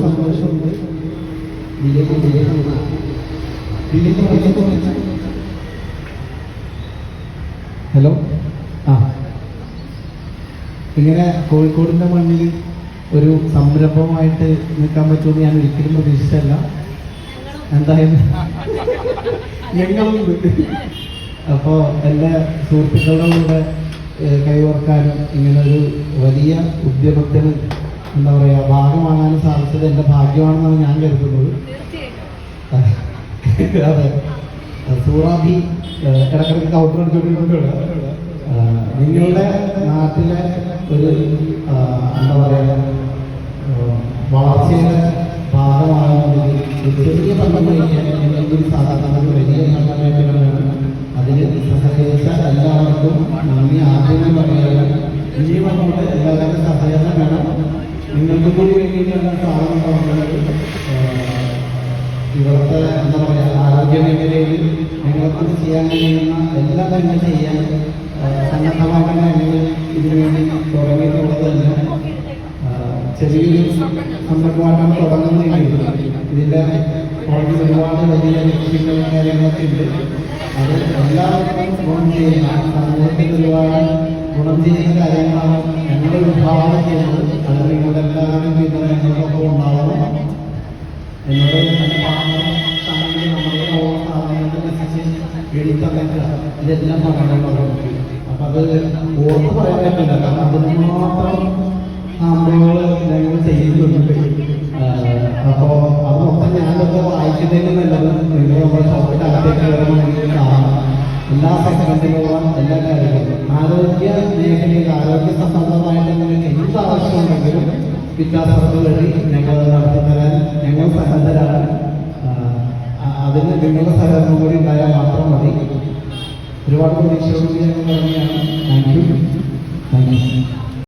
സന്തോഷമുണ്ട് വിജയം വിജയമാണ് ഹലോ? ആ. ഇങ്ങനെ കോഴിക്കോടിന്റെ മണ്ണിൽ ഒരു സംരംഭമായിട്ട് നിൽക്കാൻ പറ്റുമെന്ന് ഞാൻ ഒരിക്കലും പ്രതീക്ഷിച്ചല്ല എന്തായാലും ഞങ്ങളുണ്ട്. അപ്പോൾ എന്റെ സുഹൃത്തുക്കളുടെ കൂടെ കൈവർക്കാനും ഇങ്ങനൊരു വലിയ ഉദ്യമത്തിന് എന്താ പറയുക ഭാഗമാകാനും സാധിച്ചത് എന്റെ ഭാഗ്യമാണെന്നാണ് ഞാൻ കരുതുന്നത്. അതെ. സൂറാബി ഇടക്കിടക്ക് കൗട്ടർ കൗണ്ടർ അടിച്ചുകൊണ്ടിരിക്കുന്നുണ്ട് നിങ്ങളുടെ നാട്ടിലെ ഒരു എന്താ പറയുക ആഹ്, വളർച്ചയുടെ എന്തെങ്കിലും സാധാരണ വലിയ സംഘടനയാണ് അതിന് സഹകരിച്ച എല്ലാവർക്കും നന്ദി. ആദ്യമേ പറയാൻ ഇനിയും അങ്ങോട്ട് എല്ലാവരും സഹകരണം വേണം. നിങ്ങൾക്ക് കൂടി വേണ്ടിയിട്ടാണ് സാധനം പറഞ്ഞത് ആഹ്, ഇവിടുത്തെ എന്താ പറയുക ആരോഗ്യ മേഖലയിൽ ഞങ്ങൾക്ക് ചെയ്യാൻ കഴിയുന്ന എല്ലാ കാര്യങ്ങളും ചെയ്യാൻ ഞങ്ങൾ ഇതിനു വേണ്ടി തുടങ്ങിയിട്ടുള്ളതല്ല തന്നെ ചെറിയൊരു സംരംഭമായിട്ടാണ് തുടങ്ങുന്നതെങ്കിൽ ഇതിന്റെ പുറകിൽ ഒരുപാട് വലിയ ലക്ഷ്യങ്ങളും കാര്യങ്ങളൊക്കെ ഉണ്ട്. അത് എല്ലാവർക്കും ഗുണം ചെയ്യുന്ന സമൂഹത്തിൽ ഒരുപാട് ഗുണം ചെയ്യുന്ന കാര്യങ്ങളാണ് മെസ്സേജ് എഴുത്തല്ലെങ്കിൽ ഇതെല്ലാം പറയണമല്ലോ അപ്പം അത് ഓർത്ത് പറയാൻ പറ്റില്ല കാരണം അതിന് മാത്രം ആമ്പുകൾ ഞങ്ങൾ ചെയ്യുന്നുണ്ട് അപ്പോൾ അത് മൊത്തം ഞാനൊക്കെ വായിക്കുന്നതിന് നല്ലത് നിങ്ങൾ നമ്മുടെ ഷോപ്പിന്റെ അകത്തേക്ക് കയറണമെങ്കിൽ കാണാം എല്ലാ സെഗ്മെന്റിലുള്ള എല്ലാ കാര്യങ്ങളും ആരോഗ്യ മേഖലയിൽ ആരോഗ്യ സംബന്ധമായിട്ട് നിങ്ങൾക്ക് എന്ത് ആവശ്യമുണ്ടെങ്കിലും വിദ്യാഭ്യാസം വഴി ഞങ്ങൾ നടത്തി തരാൻ ഞങ്ങൾ സന്നദ്ധരാണ്. അതിന് നിങ്ങളുടെ സഹകരണം കൂടി ഉണ്ടായാൽ മാത്രം മതി. ഒരുപാട് പ്രതീക്ഷയോട് ഞാൻ ഇറങ്ങിയാണ്. Thank you thank you